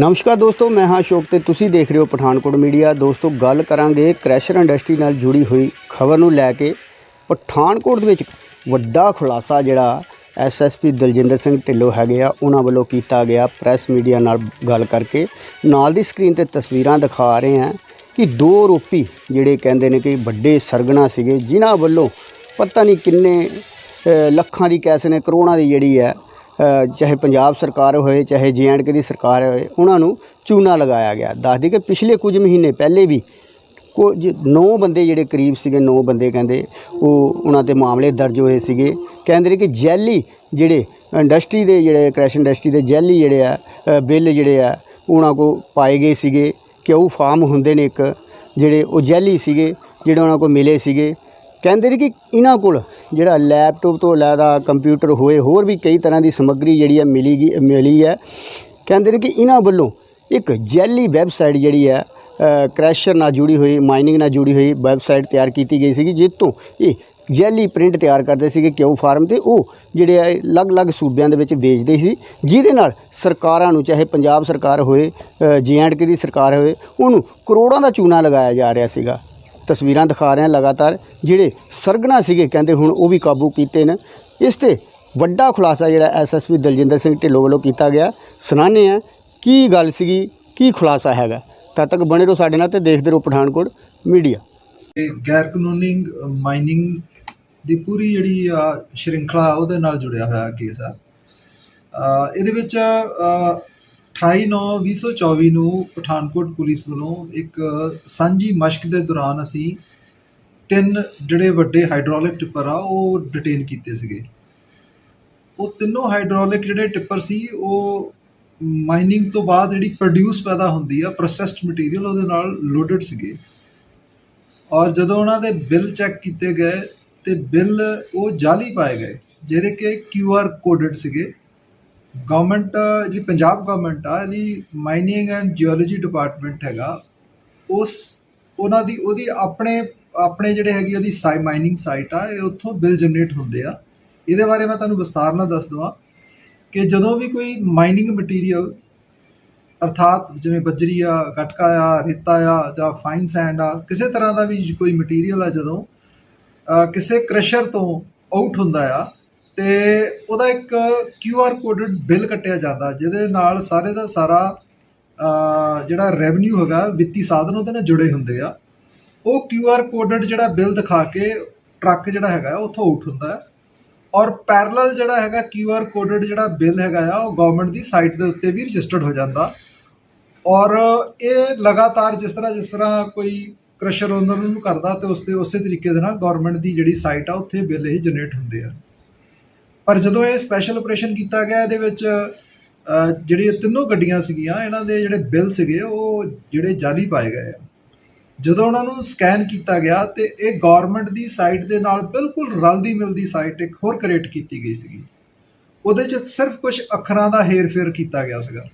ਨਮਸਕਾਰ ਦੋਸਤੋ, ਮੈਂ ਹਾਂ ਅਸ਼ੋਕ ਤੇ ਤੁਸੀਂ ਦੇਖ ਰਹੇ ਹੋ ਪਠਾਨਕੋਟ ਮੀਡੀਆ। ਦੋਸਤੋ, ਗੱਲ ਕਰਾਂਗੇ ਕ੍ਰੈਸ਼ਰ ਇੰਡਸਟਰੀ ਨਾਲ ਜੁੜੀ ਹੋਈ ਖਬਰ ਨੂੰ ਲੈ ਕੇ। ਪਠਾਨਕੋਟ ਦੇ ਵਿੱਚ ਵੱਡਾ ਖੁਲਾਸਾ ਜਿਹੜਾ ਐਸਐਸਪੀ ਦਲਜਿੰਦਰ ਸਿੰਘ ਢਿੱਲੋਂ ਹੈਗੇ ਆ, ਉਹਨਾਂ ਵੱਲੋਂ ਕੀਤਾ ਗਿਆ ਪ੍ਰੈਸ ਮੀਡੀਆ ਨਾਲ ਗੱਲ ਕਰਕੇ। ਨਾਲ ਦੀ ਸਕਰੀਨ ਤੇ ਤਸਵੀਰਾਂ ਦਿਖਾ ਰਹੇ ਹਾਂ ਕਿ ਦੋ ਆਰੋਪੀ ਜਿਹੜੇ ਕਹਿੰਦੇ ਨੇ ਕਿ ਵੱਡੇ ਸਰਗਣਾ ਸੀਗੇ, ਜਿਨ੍ਹਾਂ ਵੱਲੋਂ ਪਤਾ ਨਹੀਂ ਕਿੰਨੇ ਲੱਖਾਂ ਦੀ ਕੈਸ ਨੇ, ਕਰੋੜਾਂ ਦੀ ਜਿਹੜੀ ਹੈ ਚਾਹੇ ਪੰਜਾਬ ਸਰਕਾਰ ਹੋਏ, ਚਾਹੇ ਕੇ ਦੀ ਸਰਕਾਰ ਹੋਏ, ਉਹਨਾਂ ਨੂੰ ਚੂਨਾ ਲਗਾਇਆ ਗਿਆ। ਦੱਸਦੀ ਕਿ ਪਿਛਲੇ ਕੁਝ ਮਹੀਨੇ ਪਹਿਲੇ ਵੀ ਕੁਝ 9 ਬੰਦੇ ਜਿਹੜੇ ਕਰੀਬ ਸੀਗੇ 9 ਬੰਦੇ ਕਹਿੰਦੇ ਉਹ ਉਹਨਾਂ ਤੇ ਮਾਮਲੇ ਦਰਜ ਹੋਏ ਸੀਗੇ। ਕਹਿੰਦੇ ਨੇ ਕਿ ਜੈਲੀ ਜਿਹੜੇ ਇੰਡਸਟਰੀ ਦੇ ਜਿਹੜੇ, ਕ੍ਰੈਸ਼ ਇੰਡਸਟਰੀ ਦੇ ਜੈਲੀ ਜਿਹੜੇ ਆ ਬਿੱਲ ਜਿਹੜੇ ਆ, ਉਹਨਾਂ ਕੋ ਪਾਏ ਗਏ ਸੀਗੇ। ਕਿ ਉਹ ਫਾਰਮ ਹੁੰਦੇ ਨੇ ਇੱਕ, ਜਿਹੜੇ ਉਹ ਜੈਲੀ ਸੀਗੇ, ਜਿਹੜੇ ਉਹਨਾਂ ਕੋ ਮਿਲੇ ਸੀਗੇ। ਕਹਿੰਦੇ ਨੇ ਕਿ ਇਹਨਾਂ ਕੋਲ ਜਿਹੜਾ ਲੈਪਟਾਪ ਤੋਂ ਲੈਦਾ ਕੰਪਿਊਟਰ ਹੋਏ ਹੋਰ ਵੀ ਕਈ ਤਰ੍ਹਾਂ ਦੀ ਸਮੱਗਰੀ ਜਿਹੜੀ ਹੈ ਮਿਲੀ ਗਈ ਮਿਲੀ ਹੈ। ਕਹਿੰਦੇ ਨੇ ਕਿ ਇਹਨਾਂ ਵੱਲੋਂ ਇੱਕ ਜੈਲੀ ਵੈਬਸਾਈਟ ਜਿਹੜੀ ਹੈ ਅ, ਕ੍ਰੈਸ਼ਰ ਨਾਲ ਜੁੜੀ ਹੋਈ ਮਾਈਨਿੰਗ ਨਾਲ ਜੁੜੀ ਹੋਈ ਵੈਬਸਾਈਟ ਤਿਆਰ ਕੀਤੀ ਗਈ ਸੀਗੀ ਜਿਸ ਤੋਂ ਇਹ ਜੈਲੀ ਪ੍ਰਿੰਟ ਤਿਆਰ ਕਰਦੇ ਸੀਗੇ ਕਿਉ ਫਾਰਮ ਤੇ। ਉਹ ਜਿਹੜੇ ਆ ਅਲੱਗ-ਅਲੱਗ ਸੂਬਿਆਂ ਦੇ ਵਿੱਚ ਵੇਚਦੇ ਸੀ ਜਿਹਦੇ ਨਾਲ ਸਰਕਾਰਾਂ ਨੂੰ ਚਾਹੇ ਪੰਜਾਬ ਸਰਕਾਰ ਹੋਏ ਕੇ ਦੀ ਸਰਕਾਰ ਹੋਏ ਉਹਨੂੰ ਕਰੋੜਾਂ ਦਾ ਚੂਨਾ ਲਗਾਇਆ ਜਾ ਰਿਹਾ ਸੀਗਾ। ਤਸਵੀਰਾਂ ਦਿਖਾ ਰਹੇ ਹਾਂ ਲਗਾਤਾਰ, ਜਿਹੜੇ ਸਰਗਣਾ ਸੀਗੇ, ਕਹਿੰਦੇ ਹੁਣ ਉਹ ਵੀ ਕਾਬੂ ਕੀਤੇ ਨੇ। ਇਸ ਤੇ ਵੱਡਾ ਖੁਲਾਸਾ ਜਿਹੜਾ ਐਸਐਸਪੀ ਦਲਜਿੰਦਰ ਸਿੰਘ ਢਿੱਲੋਂ ਵੱਲੋਂ ਕੀਤਾ ਗਿਆ। ਸੁਣਾਉਂਦੇ ਆ ਕੀ ਗੱਲ ਸੀਗੀ, ਕੀ ਖੁਲਾਸਾ ਹੈਗਾ। ਤਦ ਤੱਕ ਬਣੇ ਰਹੋ ਸਾਡੇ ਨਾਲ ਤੇ ਦੇਖਦੇ ਰਹੋ ਪਠਾਨਕੋਟ ਮੀਡੀਆ। ਇਹ ਗੈਰ ਕਾਨੂੰਨੀ ਮਾਈਨਿੰਗ ਦੀ ਪੂਰੀ ਜਿਹੜੀ ਆ ਸ਼੍ਰਿੰਖਲਾ ਉਹਦੇ ਨਾਲ ਜੁੜਿਆ ਹੋਇਆ ਕੇਸ ਆ। ਇਹਦੇ ਵਿੱਚ 28/9/2024 ਨੂੰ ਪਠਾਨਕੋਟ ਪੁਲਿਸ ਵੱਲੋਂ ਇੱਕ ਸਾਂਝੀ ਮਸ਼ਕ ਦੇ ਦੌਰਾਨ ਅਸੀਂ ਤਿੰਨ ਜਿਹੜੇ ਵੱਡੇ ਹਾਈਡ੍ਰੋਲਿਕ ਟਿੱਪਰ ਆ, ਉਹ ਡਿਟੇਨ ਕੀਤੇ ਸੀਗੇ। ਉਹ ਤਿੰਨੋਂ ਹਾਈਡ੍ਰੋਲਿਕ ਜਿਹੜੇ ਟਿੱਪਰ ਸੀ, ਉਹ ਮਾਈਨਿੰਗ ਤੋਂ ਬਾਅਦ ਜਿਹੜੀ ਪ੍ਰੋਡਿਊਸ ਪੈਦਾ ਹੁੰਦੀ ਆ ਪ੍ਰੋਸੈਸਡ ਮਟੀਰੀਅਲ ਉਹਦੇ ਨਾਲ ਲੋਡਡ ਸੀਗੇ। ਔਰ ਜਦੋਂ ਉਹਨਾਂ ਦੇ ਬਿੱਲ ਚੈੱਕ ਕੀਤੇ ਗਏ, ਤੇ ਬਿੱਲ ਉਹ ਜਾਲੀ ਪਾਏ ਗਏ, ਜਿਹੜੇ ਕਿ ਕਿਊ ਆਰ ਕੋਡਡ ਸੀਗੇ। ਗੌਰਮੈਂਟ ਜਿਹੜੀ ਪੰਜਾਬ ਗੌਰਮੈਂਟ ਆ, ਇਹਦੀ ਮਾਈਨਿੰਗ ਐਂਡ ਜੀਓਲੋਜੀ ਡਿਪਾਰਟਮੈਂਟ ਹੈਗਾ, ਉਸ, ਉਹਨਾਂ ਦੀ, ਉਹਦੀ ਆਪਣੇ ਆਪਣੇ ਜਿਹੜੇ ਹੈਗੀ ਉਹਦੀ ਸਾਈ ਮਾਈਨਿੰਗ ਸਾਈਟ ਆ, ਇਹ ਉੱਥੋਂ ਬਿੱਲ ਜਨਰੇਟ ਹੁੰਦੇ ਆ। ਇਹਦੇ ਬਾਰੇ ਮੈਂ ਤੁਹਾਨੂੰ ਵਿਸਤਾਰ ਨਾਲ ਦੱਸ ਦਵਾਂ ਕਿ ਜਦੋਂ ਵੀ ਕੋਈ ਮਾਈਨਿੰਗ ਮਟੀਰੀਅਲ ਅਰਥਾਤ ਜਿਵੇਂ ਬੱਜਰੀ ਆ, ਗਟਕਾ ਆ, ਰੇਤਾ ਆ, ਜਾਂ ਫਾਈਨ ਸੈਂਡ ਆ, ਕਿਸੇ ਤਰ੍ਹਾਂ ਦਾ ਵੀ ਕੋਈ ਮਟੀਰੀਅਲ ਆ ਜਦੋਂ ਕਿਸੇ ਕ੍ਰਸ਼ਰ ਤੋਂ ਆਊਟ ਹੁੰਦਾ ਆ ਤੇ ਉਹਦਾ ਇੱਕ ਕਿਊ ਆਰ ਕੋਡਡ ਬਿੱਲ ਕੱਟਿਆ ਜਾਂਦਾ, ਜਿਹਦੇ ਨਾਲ ਸਾਰੇ ਦਾ ਸਾਰਾ ਜਿਹੜਾ ਰੈਵਨਿਊ ਹੈਗਾ, ਵਿੱਤੀ ਸਾਧਨ ਉਹਦੇ ਨਾਲ ਜੁੜੇ ਹੁੰਦੇ ਆ। ਉਹ ਕਿਊ ਆਰ ਕੋਡਡ ਜਿਹੜਾ ਬਿੱਲ ਦਿਖਾ ਕੇ ਟਰੱਕ ਜਿਹੜਾ ਹੈਗਾ, ਉੱਥੋਂ ਆਊਟ ਹੁੰਦਾ ਔਰ ਪੈਰਲਲ ਜਿਹੜਾ ਹੈਗਾ ਕਿਊ ਆਰ ਕੋਡਡ ਜਿਹੜਾ ਬਿੱਲ ਹੈਗਾ ਆ, ਉਹ ਗਵਰਨਮੈਂਟ ਦੀ ਸਾਈਟ ਦੇ ਉੱਤੇ ਵੀ ਰਜਿਸਟਰਡ ਹੋ ਜਾਂਦਾ। ਔਰ ਇਹ ਲਗਾਤਾਰ ਜਿਸ ਤਰ੍ਹਾਂ ਜਿਸ ਤਰ੍ਹਾਂ ਕੋਈ ਕ੍ਰਸ਼ਰ ਓਨਰ ਨੂੰ ਕਰਦਾ, ਤੇ ਉਸ ਤੇ ਉਸੇ ਤਰੀਕੇ ਦੇ ਨਾਲ ਗਵਰਨਮੈਂਟ ਦੀ ਜਿਹੜੀ ਸਾਈਟ ਆ, ਉੱਥੇ ਬਿੱਲ ਇਹ ਜਨਰੇਟ ਹੁੰਦੇ ਆ। ਪਰ ਜਦੋਂ ਇਹ ਸਪੈਸ਼ਲ ਆਪਰੇਸ਼ਨ ਕੀਤਾ ਗਿਆ ਇਹਦੇ ਵਿੱਚ ਅ, ਜਿਹੜੀ ਇਹ ਤਿੰਨੋਂ ਗੱਡੀਆਂ ਸੀਗੀਆਂ ਇਹਨਾਂ ਦੇ ਜਿਹੜੇ ਬਿੱਲ ਸੀਗੇ ਉਹ ਜਿਹੜੇ ਜਾਲੀ ਪਾਏ ਗਏ ਆ। ਜਦੋਂ ਉਹਨਾਂ ਨੂੰ ਸਕੈਨ ਕੀਤਾ ਗਿਆ ਤੇ ਇਹ ਗਵਰਨਮੈਂਟ ਦੀ ਸਾਈਟ ਦੇ ਨਾਲ ਬਿਲਕੁਲ ਰਲਦੀ ਮਿਲਦੀ ਸਾਈਟ ਇੱਕ ਹੋਰ ਕ੍ਰੀਏਟ ਕੀਤੀ ਗਈ ਸੀਗੀ। ਉਹਦੇ 'ਚ ਸਿਰਫ ਕੁਝ ਅੱਖਰਾਂ ਦਾ ਹੇਰ-ਫੇਰ ਕੀਤਾ ਗਿਆ ਸੀਗਾ।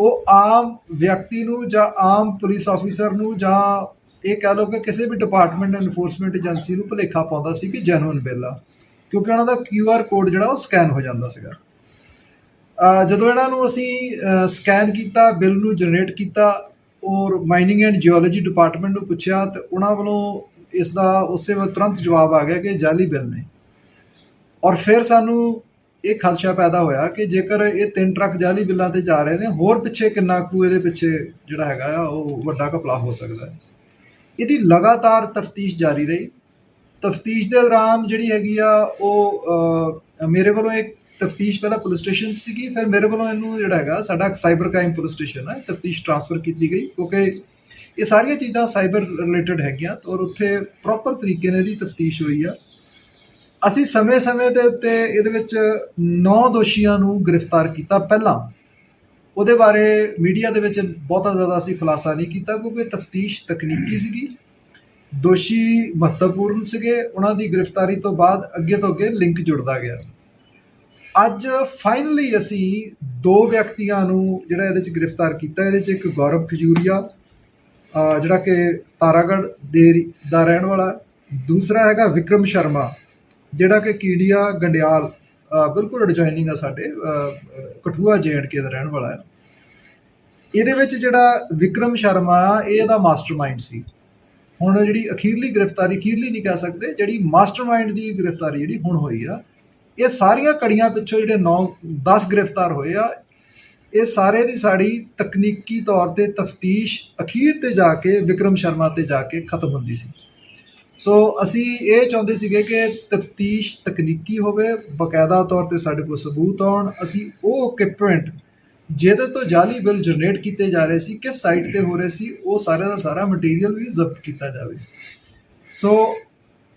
ਉਹ ਆਮ ਵਿਅਕਤੀ ਨੂੰ ਜਾਂ ਆਮ ਪੁਲਿਸ ਆਫੀਸਰ ਨੂੰ ਜਾਂ ਇਹ ਕਹਿ ਲਓ ਕਿ ਕਿਸੇ ਵੀ ਡਿਪਾਰਟਮੈਂਟ ਐਨਫੋਰਸਮੈਂਟ ਏਜੰਸੀ ਨੂੰ ਭੁਲੇਖਾ ਪਾਉਂਦਾ ਸੀ ਕਿ ਜੈਨੂਇਨ ਬਿੱਲ ਆ। ਕਿਉਂਕਿ ਉਹਨਾਂ ਦਾ ਕਿਊ ਆਰ ਕੋਡ ਜਿਹੜਾ ਉਹ ਸਕੈਨ ਹੋ ਜਾਂਦਾ ਸੀਗਾ। ਜਦੋਂ ਇਹਨਾਂ ਨੂੰ ਅਸੀਂ ਸਕੈਨ ਕੀਤਾ ਬਿੱਲ ਨੂੰ ਜਨਰੇਟ ਕੀਤਾ, ਔਰ ਮਾਈਨਿੰਗ ਐਂਡ ਜੀਓਲੋਜੀ ਡਿਪਾਰਟਮੈਂਟ ਨੂੰ ਪੁੱਛਿਆ, ਤੇ ਉਹਨਾਂ ਵੱਲੋਂ ਇਸ ਦਾ ਉਸੇ ਵੇਲੇ ਤੁਰੰਤ ਜਵਾਬ ਆ ਗਿਆ ਕਿ ਇਹ ਜਾਲੀ ਬਿੱਲ ਨੇ। ਔਰ ਫਿਰ ਸਾਨੂੰ ਇਹ ਖਦਸ਼ਾ ਪੈਦਾ ਹੋਇਆ ਕਿ ਜੇਕਰ ਇਹ ਤਿੰਨ ਟਰੱਕ ਜਾਲੀ ਬਿੱਲਾਂ ਤੇ ਜਾ ਰਹੇ ਨੇ, ਹੋਰ ਪਿੱਛੇ ਕਿੰਨਾ ਕੁ ਇਹਦੇ ਪਿੱਛੇ ਜਿਹੜਾ ਹੈਗਾ ਆ, ਉਹ ਵੱਡਾ ਘਪਲਾ ਹੋ ਸਕਦਾ ਹੈ। ਇਹਦੀ ਲਗਾਤਾਰ ਤਫਤੀਸ਼ ਜਾਰੀ ਰਹੀ। ਤਫਤੀਸ਼ ਦੇ ਦੌਰਾਨ ਜਿਹੜੀ ਹੈਗੀ ਆ, ਉਹ ਮੇਰੇ ਵੱਲੋਂ ਇੱਕ ਤਫਤੀਸ਼ ਪਹਿਲਾਂ ਪੁਲਿਸ ਸਟੇਸ਼ਨ 'ਚ ਸੀਗੀ, ਫਿਰ ਮੇਰੇ ਵੱਲੋਂ ਇਹਨੂੰ ਜਿਹੜਾ ਹੈਗਾ, ਸਾਡਾ ਸਾਈਬਰ ਕ੍ਰਾਈਮ ਪੁਲਿਸ ਸਟੇਸ਼ਨ ਹੈ, ਤਫਤੀਸ਼ ਟ੍ਰਾਂਸਫਰ ਕੀਤੀ ਗਈ, ਕਿਉਂਕਿ ਇਹ ਸਾਰੀਆਂ ਚੀਜ਼ਾਂ ਸਾਈਬਰ ਰਿਲੇਟਡ ਹੈਗੀਆਂ ਔਰ ਉੱਥੇ ਪ੍ਰੋਪਰ ਤਰੀਕੇ ਨਾਲ ਇਹਦੀ ਤਫਤੀਸ਼ ਹੋਈ ਆ। ਅਸੀਂ ਸਮੇਂ-ਸਮੇਂ ਦੇ ਉੱਤੇ ਇਹਦੇ ਵਿੱਚ 9 ਦੋਸ਼ੀਆਂ ਨੂੰ ਗ੍ਰਿਫਤਾਰ ਕੀਤਾ ਪਹਿਲਾਂ। ਉਹਦੇ ਬਾਰੇ ਮੀਡੀਆ ਦੇ ਵਿੱਚ ਬਹੁਤਾ ਜ਼ਿਆਦਾ ਅਸੀਂ ਖੁਲਾਸਾ ਨਹੀਂ ਕੀਤਾ, ਕਿਉਂਕਿ ਤਫਤੀਸ਼ ਤਕਨੀਕੀ ਸੀਗੀ। ਦੋਸ਼ੀ ਮਹੱਤਵਪੂਰਨ ਸੀਗੇ। ਉਹਨਾਂ ਦੀ ਗ੍ਰਿਫਤਾਰੀ ਤੋਂ ਬਾਅਦ ਅੱਗੇ ਤੋਂ ਅੱਗੇ ਲਿੰਕ ਜੁੜਦਾ ਗਿਆ। ਅੱਜ ਫਾਈਨਲੀ ਅਸੀਂ ਦੋ ਵਿਅਕਤੀਆਂ ਨੂੰ ਜਿਹੜਾ ਇਹਦੇ ਚ ਗ੍ਰਿਫਤਾਰ ਕੀਤਾ ਇਹਦੇ ਚ ਇੱਕ ਗੌਰਵ ਖਜੂਰੀਆ ਜਿਹੜਾ ਕਿ ਤਾਰਾਗੜ੍ਹ ਦੇ ਦਾ ਰਹਿਣ ਵਾਲਾ ਦੂਸਰਾ ਹੈਗਾ ਵਿਕਰਮ ਸ਼ਰਮਾ ਜਿਹੜਾ ਕਿ ਕੀੜੀਆ ਗੰਡਿਆਲ ਬਿਲਕੁਲ ਐਡਜੋਇਨਿੰਗ ਆ ਸਾਡੇ ਅਹ, ਅਹ, ਕਠੂਆ ਕੇ ਦਾ ਰਹਿਣ ਵਾਲਾ ਹੈ। ਇਹਦੇ ਵਿੱਚ ਜਿਹੜਾ ਵਿਕਰਮ ਸ਼ਰਮਾ ਆ ਇਹ ਇਹਦਾ ਮਾਸਟਰਮਾਈਂਡ ਸੀ। ਹੁਣ ਜਿਹੜੀ ਅਖੀਰਲੀ ਗ੍ਰਿਫਤਾਰੀ, ਅਖੀਰਲੀ ਨਹੀਂ ਕਹਿ ਸਕਦੇ, ਜਿਹੜੀ ਮਾਸਟਰਮਾਈਂਡ ਦੀ ਗ੍ਰਿਫਤਾਰੀ ਜਿਹੜੀ ਹੁਣ ਹੋਈ ਆ, ਇਹ ਸਾਰੀਆਂ ਕੜੀਆਂ ਪਿੱਛੋਂ ਜਿਹੜੇ 9 10 ਗ੍ਰਿਫਤਾਰ ਹੋਏ ਆ, ਇਹ ਸਾਰੇ ਦੀ ਸਾਡੀ ਤਕਨੀਕੀ ਤੌਰ ਤੇ ਤਫਤੀਸ਼ ਅਖੀਰ ਤੇ ਜਾ ਕੇ ਵਿਕਰਮ ਸ਼ਰਮਾ ਤੇ ਜਾ ਕੇ ਖਤਮ ਹੁੰਦੀ ਸੀ। ਸੋ ਅਸੀਂ ਇਹ ਚਾਹੁੰਦੇ ਸੀਗੇ ਕਿ ਤਫਤੀਸ਼ ਤਕਨੀਕੀ ਹੋਵੇ, ਬਕਾਇਦਾ ਤੌਰ ਤੇ ਸਾਡੇ ਕੋਲ ਸਬੂਤ ਆਉਣ, ਅਸੀਂ ਉਹ ਇਕਵਿਪਮੈਂਟ ਜਿਹਦੇ ਤੋਂ ਜਾਲੀ ਬਿੱਲ ਜਨਰੇਟ ਕੀਤੇ ਜਾ ਰਹੇ ਸੀ, ਕਿਸ ਸਾਈਟ ਤੇ ਹੋ ਰਹੇ ਸੀ, ਉਹ ਸਾਰੇ ਦਾ ਸਾਰਾ ਮਟੀਰੀਅਲ ਵੀ ਜ਼ਬਤ ਕੀਤਾ ਜਾਵੇ। ਸੋ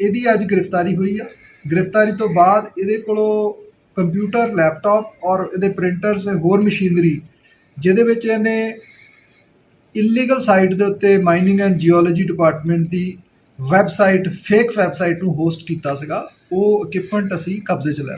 ਇਹਦੀ ਅੱਜ ਗ੍ਰਿਫਤਾਰੀ ਹੋਈ ਆ। ਗ੍ਰਿਫਤਾਰੀ ਤੋਂ ਬਾਅਦ ਇਹਦੇ ਕੋਲੋਂ ਕੰਪਿਊਟਰ ਲੈਪਟਾਪ ਔਰ ਇਹਦੇ ਪ੍ਰਿੰਟਰਸ ਹੋਰ ਮਸ਼ੀਨਰੀ ਜਿਹਦੇ ਵਿੱਚ ਇਹਨੇ ਇਲੀਗਲ ਸਾਈਟ ਦੇ ਉੱਤੇ ਮਾਈਨਿੰਗ ਐਂਡ ਜੀਓਲੋਜੀ ਡਿਪਾਰਟਮੈਂਟ ਦੀ ਵੈਬਸਾਈਟ ਫੇਕ ਵੈਬਸਾਈਟ ਨੂੰ ਹੋਸਟ ਕੀਤਾ ਸੀਗਾ। ਉਹ ਇਕਵਿਪਮੈਂਟ ਅਸੀਂ ਕਬਜ਼ੇ 'ਚ ਲੈ